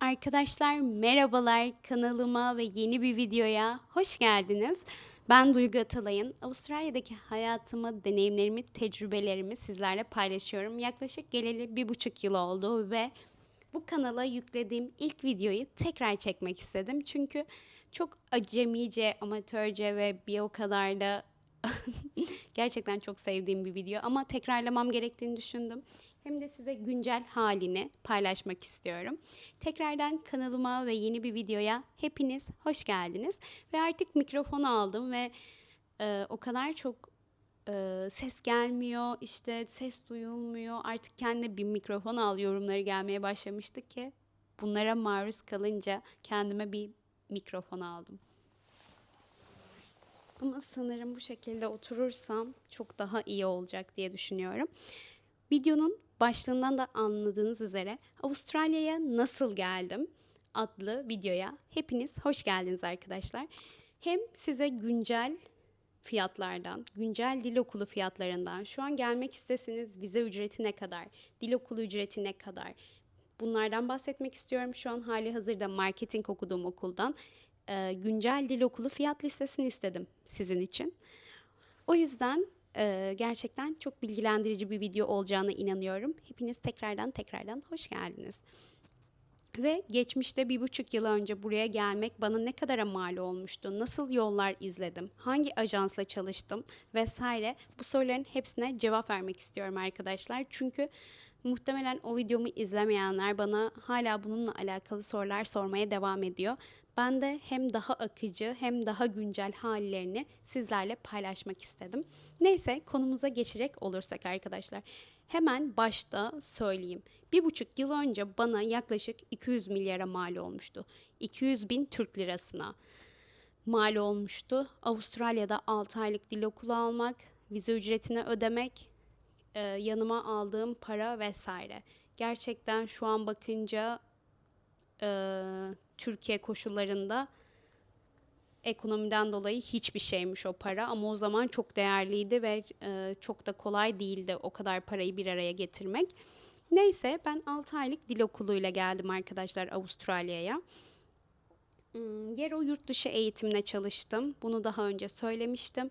Arkadaşlar merhabalar kanalıma ve yeni bir videoya hoş geldiniz. Ben Duygu Atalay'ın Avustralya'daki hayatımı, deneyimlerimi, tecrübelerimi sizlerle paylaşıyorum. Yaklaşık geleli bir buçuk yıl oldu ve bu kanala yüklediğim ilk videoyu tekrar çekmek istedim. Çünkü çok acemice, amatörce ve bir o kadar da gerçekten çok sevdiğim bir video ama tekrarlamam gerektiğini düşündüm hem de size güncel halini paylaşmak istiyorum. Tekrardan kanalıma ve yeni bir videoya hepiniz hoş geldiniz. Ve artık mikrofonu aldım ve e, o kadar çok e, ses gelmiyor, işte ses duyulmuyor. Artık kendine bir mikrofon al yorumları gelmeye başlamıştı ki bunlara maruz kalınca kendime bir mikrofon aldım. Ama sanırım bu şekilde oturursam çok daha iyi olacak diye düşünüyorum. Videonun başlığından da anladığınız üzere Avustralya'ya nasıl geldim adlı videoya hepiniz hoş geldiniz arkadaşlar. Hem size güncel fiyatlardan, güncel dil okulu fiyatlarından, şu an gelmek istesiniz vize ücreti ne kadar, dil okulu ücreti ne kadar bunlardan bahsetmek istiyorum. Şu an hali hazırda marketing okuduğum okuldan e, güncel dil okulu fiyat listesini istedim sizin için. O yüzden e, gerçekten çok bilgilendirici bir video olacağına inanıyorum. Hepiniz tekrardan tekrardan hoş geldiniz. Ve geçmişte bir buçuk yıl önce buraya gelmek bana ne kadara mal olmuştu? Nasıl yollar izledim? Hangi ajansla çalıştım? Vesaire. Bu soruların hepsine cevap vermek istiyorum arkadaşlar. Çünkü muhtemelen o videomu izlemeyenler bana hala bununla alakalı sorular sormaya devam ediyor. Ben de hem daha akıcı hem daha güncel hallerini sizlerle paylaşmak istedim. Neyse konumuza geçecek olursak arkadaşlar. Hemen başta söyleyeyim. Bir buçuk yıl önce bana yaklaşık 200 milyara mal olmuştu. 200 bin Türk lirasına mal olmuştu. Avustralya'da 6 aylık dil okulu almak, vize ücretini ödemek, e, yanıma aldığım para vesaire. Gerçekten şu an bakınca e, Türkiye koşullarında ekonomiden dolayı hiçbir şeymiş o para ama o zaman çok değerliydi ve e, çok da kolay değildi o kadar parayı bir araya getirmek. Neyse ben 6 aylık dil okuluyla geldim arkadaşlar Avustralya'ya. Hmm, yer o yurt dışı eğitimle çalıştım. Bunu daha önce söylemiştim.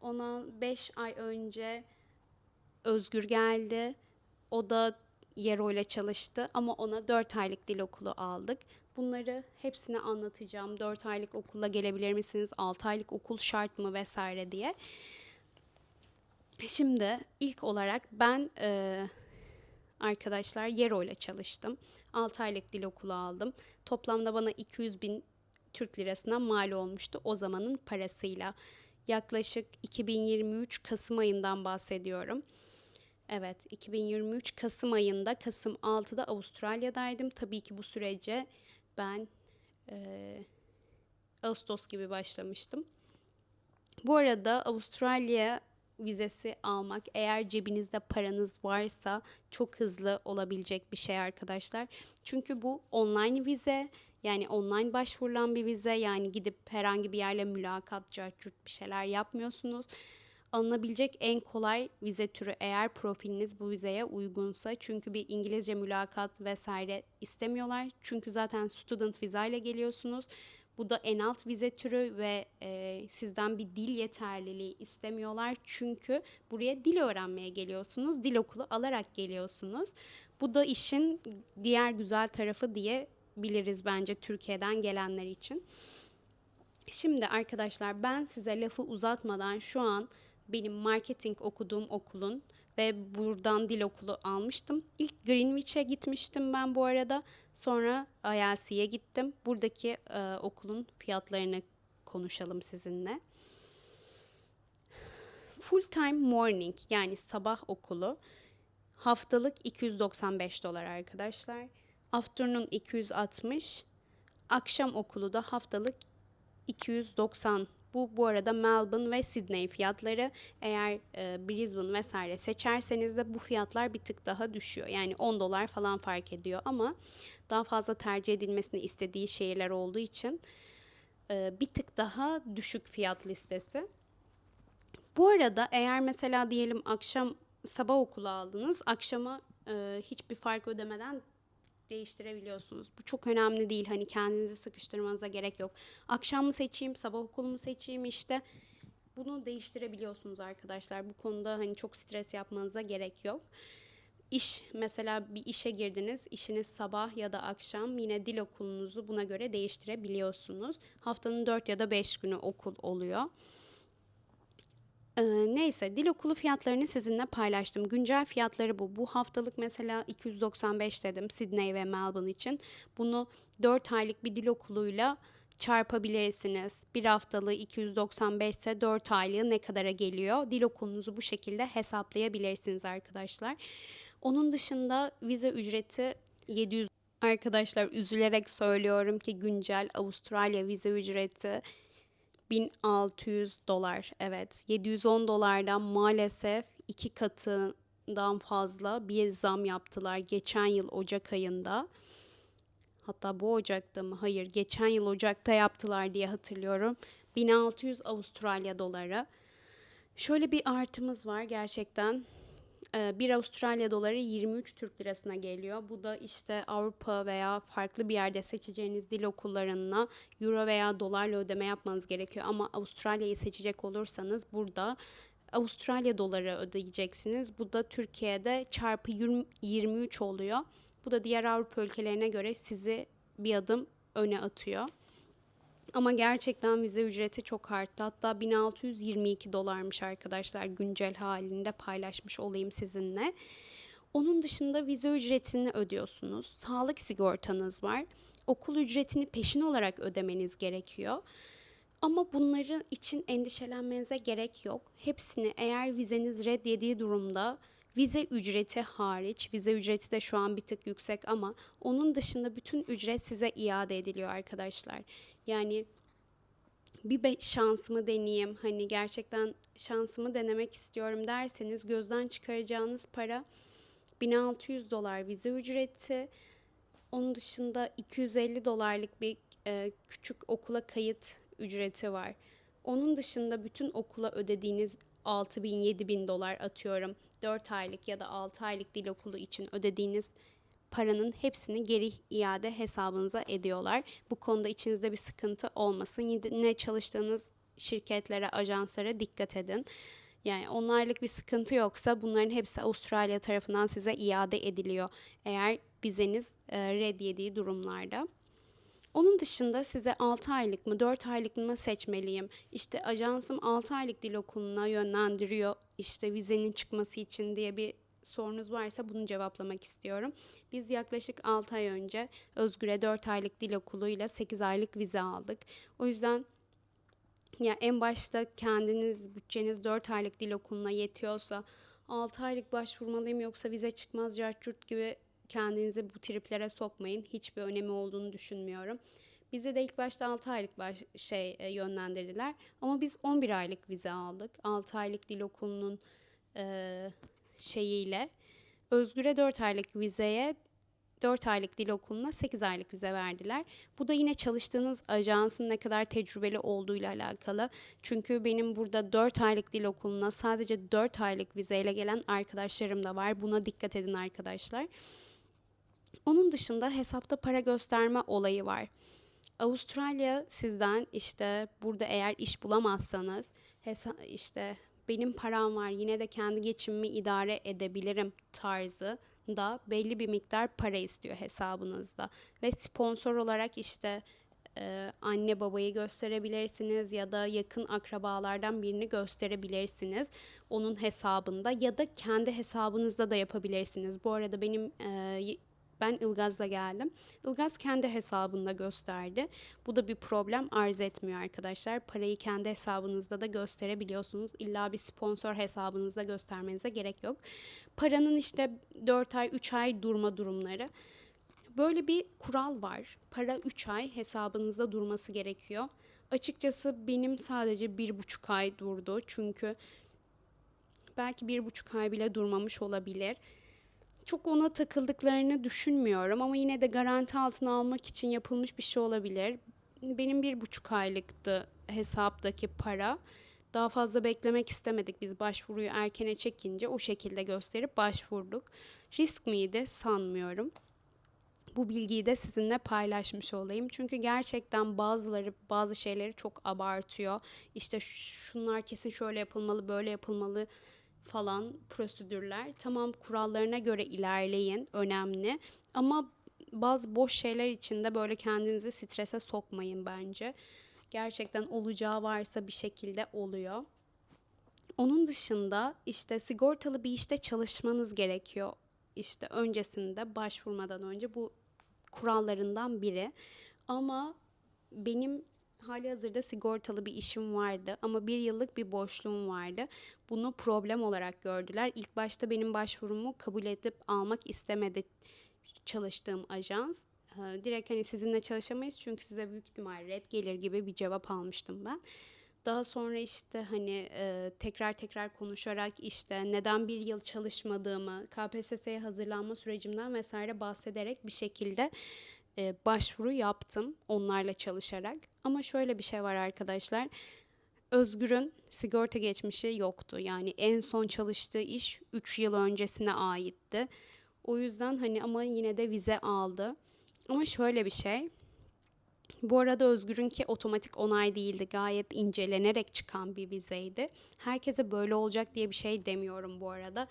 Ona 5 ay önce Özgür geldi. O da Yero ile çalıştı ama ona 4 aylık dil okulu aldık. Bunları hepsini anlatacağım. 4 aylık okulla gelebilir misiniz? 6 aylık okul şart mı vesaire diye. Şimdi ilk olarak ben e, arkadaşlar Yero ile çalıştım. 6 aylık dil okulu aldım. Toplamda bana 200 bin Türk lirasına mal olmuştu o zamanın parasıyla. Yaklaşık 2023 Kasım ayından bahsediyorum. Evet, 2023 Kasım ayında, Kasım 6'da Avustralya'daydım. Tabii ki bu sürece ben e, Ağustos gibi başlamıştım. Bu arada Avustralya vizesi almak eğer cebinizde paranız varsa çok hızlı olabilecek bir şey arkadaşlar. Çünkü bu online vize yani online başvurulan bir vize yani gidip herhangi bir yerle mülakat, cartçurt bir şeyler yapmıyorsunuz alınabilecek en kolay vize türü eğer profiliniz bu vizeye uygunsa. Çünkü bir İngilizce mülakat vesaire istemiyorlar. Çünkü zaten student viza ile geliyorsunuz. Bu da en alt vize türü ve e, sizden bir dil yeterliliği istemiyorlar. Çünkü buraya dil öğrenmeye geliyorsunuz. Dil okulu alarak geliyorsunuz. Bu da işin diğer güzel tarafı diye biliriz bence Türkiye'den gelenler için. Şimdi arkadaşlar ben size lafı uzatmadan şu an benim marketing okuduğum okulun ve buradan dil okulu almıştım. İlk Greenwich'e gitmiştim ben bu arada. Sonra ILC'ye gittim. Buradaki e, okulun fiyatlarını konuşalım sizinle. Full time morning yani sabah okulu haftalık 295 dolar arkadaşlar. Afternoon 260. Akşam okulu da haftalık 290 bu bu arada Melbourne ve Sydney fiyatları. Eğer e, Brisbane vesaire seçerseniz de bu fiyatlar bir tık daha düşüyor. Yani 10 dolar falan fark ediyor ama daha fazla tercih edilmesini istediği şehirler olduğu için e, bir tık daha düşük fiyat listesi. Bu arada eğer mesela diyelim akşam sabah okulu aldınız, akşama e, hiçbir fark ödemeden değiştirebiliyorsunuz. Bu çok önemli değil. Hani kendinizi sıkıştırmanıza gerek yok. Akşam mı seçeyim, sabah okulu mu seçeyim işte. Bunu değiştirebiliyorsunuz arkadaşlar. Bu konuda hani çok stres yapmanıza gerek yok. İş mesela bir işe girdiniz. İşiniz sabah ya da akşam yine dil okulunuzu buna göre değiştirebiliyorsunuz. Haftanın 4 ya da 5 günü okul oluyor. Ee, neyse dil okulu fiyatlarını sizinle paylaştım. Güncel fiyatları bu. Bu haftalık mesela 295 dedim Sydney ve Melbourne için. Bunu 4 aylık bir dil okuluyla çarpabilirsiniz. Bir haftalığı 295 ise 4 aylığı ne kadara geliyor? Dil okulunuzu bu şekilde hesaplayabilirsiniz arkadaşlar. Onun dışında vize ücreti 700 Arkadaşlar üzülerek söylüyorum ki güncel Avustralya vize ücreti 1600 dolar. Evet 710 dolardan maalesef iki katından fazla bir zam yaptılar geçen yıl Ocak ayında. Hatta bu Ocak'ta mı? Hayır geçen yıl Ocak'ta yaptılar diye hatırlıyorum. 1600 Avustralya doları. Şöyle bir artımız var gerçekten. Ee, bir Avustralya doları 23 Türk lirasına geliyor. Bu da işte Avrupa veya farklı bir yerde seçeceğiniz dil okullarına euro veya dolarla ödeme yapmanız gerekiyor. Ama Avustralya'yı seçecek olursanız burada Avustralya doları ödeyeceksiniz. Bu da Türkiye'de çarpı 23 oluyor. Bu da diğer Avrupa ülkelerine göre sizi bir adım öne atıyor. Ama gerçekten vize ücreti çok arttı. Hatta 1622 dolarmış arkadaşlar güncel halinde paylaşmış olayım sizinle. Onun dışında vize ücretini ödüyorsunuz. Sağlık sigortanız var. Okul ücretini peşin olarak ödemeniz gerekiyor. Ama bunları için endişelenmenize gerek yok. Hepsini eğer vizeniz reddediği durumda vize ücreti hariç, vize ücreti de şu an bir tık yüksek ama onun dışında bütün ücret size iade ediliyor arkadaşlar. Yani bir be- şansımı deneyeyim, hani gerçekten şansımı denemek istiyorum derseniz gözden çıkaracağınız para 1600 dolar vize ücreti. Onun dışında 250 dolarlık bir e, küçük okula kayıt ücreti var. Onun dışında bütün okula ödediğiniz 6 bin 7 bin dolar atıyorum 4 aylık ya da 6 aylık dil okulu için ödediğiniz paranın hepsini geri iade hesabınıza ediyorlar. Bu konuda içinizde bir sıkıntı olmasın. Yine çalıştığınız şirketlere, ajanslara dikkat edin. Yani onlarlık bir sıkıntı yoksa bunların hepsi Avustralya tarafından size iade ediliyor. Eğer vizeniz e, red yediği durumlarda. Onun dışında size 6 aylık mı 4 aylık mı seçmeliyim? İşte ajansım 6 aylık dil okuluna yönlendiriyor işte vizenin çıkması için diye bir sorunuz varsa bunu cevaplamak istiyorum. Biz yaklaşık 6 ay önce Özgür'e 4 aylık dil okuluyla 8 aylık vize aldık. O yüzden ya en başta kendiniz bütçeniz 4 aylık dil okuluna yetiyorsa 6 aylık başvurmalıyım yoksa vize çıkmaz cart gibi kendinizi bu triplere sokmayın. Hiçbir önemi olduğunu düşünmüyorum. Bize de ilk başta 6 aylık baş, şey e, yönlendirdiler. Ama biz 11 aylık vize aldık. 6 aylık dil okulunun e, şeyiyle. Özgür'e 4 aylık vizeye 4 aylık dil okuluna 8 aylık vize verdiler. Bu da yine çalıştığınız ajansın ne kadar tecrübeli olduğuyla alakalı. Çünkü benim burada 4 aylık dil okuluna sadece 4 aylık vizeyle gelen arkadaşlarım da var. Buna dikkat edin arkadaşlar. Onun dışında hesapta para gösterme olayı var. Avustralya sizden işte burada eğer iş bulamazsanız işte benim param var yine de kendi geçimimi idare edebilirim tarzı da belli bir miktar para istiyor hesabınızda ve sponsor olarak işte e, anne babayı gösterebilirsiniz ya da yakın akrabalardan birini gösterebilirsiniz onun hesabında ya da kendi hesabınızda da yapabilirsiniz. Bu arada benim e, ben Ilgaz'la geldim. Ilgaz kendi hesabında gösterdi. Bu da bir problem arz etmiyor arkadaşlar. Parayı kendi hesabınızda da gösterebiliyorsunuz. İlla bir sponsor hesabınızda göstermenize gerek yok. Paranın işte 4 ay 3 ay durma durumları. Böyle bir kural var. Para 3 ay hesabınızda durması gerekiyor. Açıkçası benim sadece bir buçuk ay durdu. Çünkü belki bir buçuk ay bile durmamış olabilir çok ona takıldıklarını düşünmüyorum ama yine de garanti altına almak için yapılmış bir şey olabilir. Benim bir buçuk aylıktı hesaptaki para. Daha fazla beklemek istemedik. Biz başvuruyu erkene çekince o şekilde gösterip başvurduk. Risk miydi? Sanmıyorum. bu bilgiyi de sizinle paylaşmış olayım. Çünkü gerçekten bazıları bazı şeyleri çok abartıyor. İşte şunlar kesin şöyle yapılmalı, böyle yapılmalı falan prosedürler. Tamam kurallarına göre ilerleyin, önemli. Ama bazı boş şeyler için de böyle kendinizi strese sokmayın bence. Gerçekten olacağı varsa bir şekilde oluyor. Onun dışında işte sigortalı bir işte çalışmanız gerekiyor. İşte öncesinde başvurmadan önce bu kurallarından biri. Ama benim hali hazırda sigortalı bir işim vardı ama bir yıllık bir boşluğum vardı. Bunu problem olarak gördüler. İlk başta benim başvurumu kabul edip almak istemedi çalıştığım ajans. Ee, direkt hani sizinle çalışamayız çünkü size büyük ihtimal red gelir gibi bir cevap almıştım ben. Daha sonra işte hani e, tekrar tekrar konuşarak işte neden bir yıl çalışmadığımı, KPSS'ye hazırlanma sürecimden vesaire bahsederek bir şekilde e, başvuru yaptım onlarla çalışarak. Ama şöyle bir şey var arkadaşlar. Özgür'ün sigorta geçmişi yoktu. Yani en son çalıştığı iş 3 yıl öncesine aitti. O yüzden hani ama yine de vize aldı. Ama şöyle bir şey. Bu arada Özgür'ünki otomatik onay değildi. Gayet incelenerek çıkan bir vizeydi. Herkese böyle olacak diye bir şey demiyorum bu arada.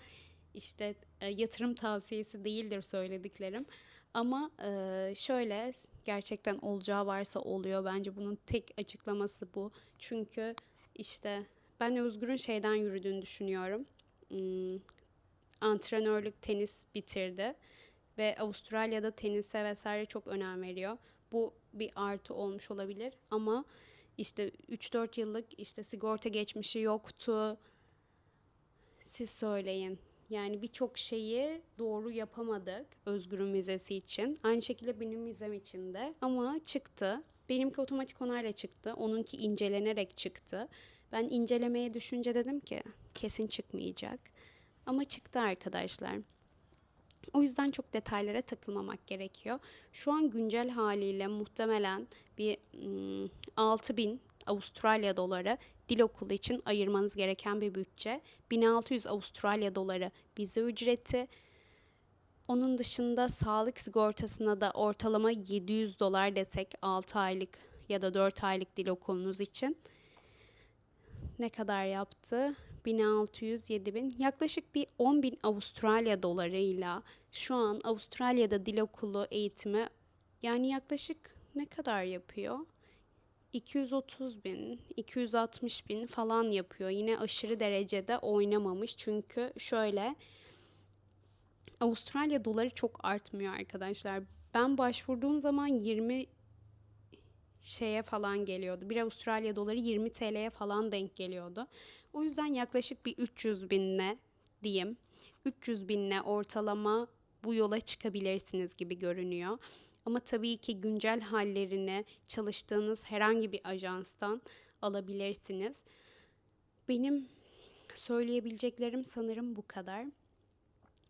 İşte e, yatırım tavsiyesi değildir söylediklerim. Ama e, şöyle gerçekten olacağı varsa oluyor. Bence bunun tek açıklaması bu. Çünkü işte ben Özgür'ün şeyden yürüdüğünü düşünüyorum. Hmm, antrenörlük tenis bitirdi ve Avustralya'da tenise vesaire çok önem veriyor. Bu bir artı olmuş olabilir ama işte 3-4 yıllık işte sigorta geçmişi yoktu. Siz söyleyin. Yani birçok şeyi doğru yapamadık Özgür'ün vizesi için. Aynı şekilde benim vizem için de ama çıktı. Benimki otomatik onayla çıktı. Onunki incelenerek çıktı. Ben incelemeye düşünce dedim ki kesin çıkmayacak. Ama çıktı arkadaşlar. O yüzden çok detaylara takılmamak gerekiyor. Şu an güncel haliyle muhtemelen bir ım, 6000 Avustralya doları dil okulu için ayırmanız gereken bir bütçe. 1600 Avustralya doları vize ücreti. Onun dışında sağlık sigortasına da ortalama 700 dolar desek 6 aylık ya da 4 aylık dil okulunuz için ne kadar yaptı? 1600, 7000 yaklaşık bir 10.000 Avustralya dolarıyla şu an Avustralya'da dil okulu eğitimi yani yaklaşık ne kadar yapıyor? 230 bin, 260 bin falan yapıyor. Yine aşırı derecede oynamamış. Çünkü şöyle Avustralya doları çok artmıyor arkadaşlar. Ben başvurduğum zaman 20 şeye falan geliyordu. Bir Avustralya doları 20 TL'ye falan denk geliyordu. O yüzden yaklaşık bir 300 binle diyeyim. 300 binle ortalama bu yola çıkabilirsiniz gibi görünüyor. Ama tabii ki güncel hallerini çalıştığınız herhangi bir ajanstan alabilirsiniz. Benim söyleyebileceklerim sanırım bu kadar.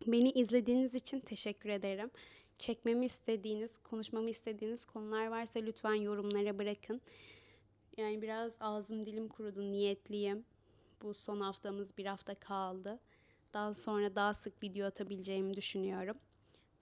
Beni izlediğiniz için teşekkür ederim. Çekmemi istediğiniz, konuşmamı istediğiniz konular varsa lütfen yorumlara bırakın. Yani biraz ağzım dilim kurudu, niyetliyim. Bu son haftamız bir hafta kaldı. Daha sonra daha sık video atabileceğimi düşünüyorum.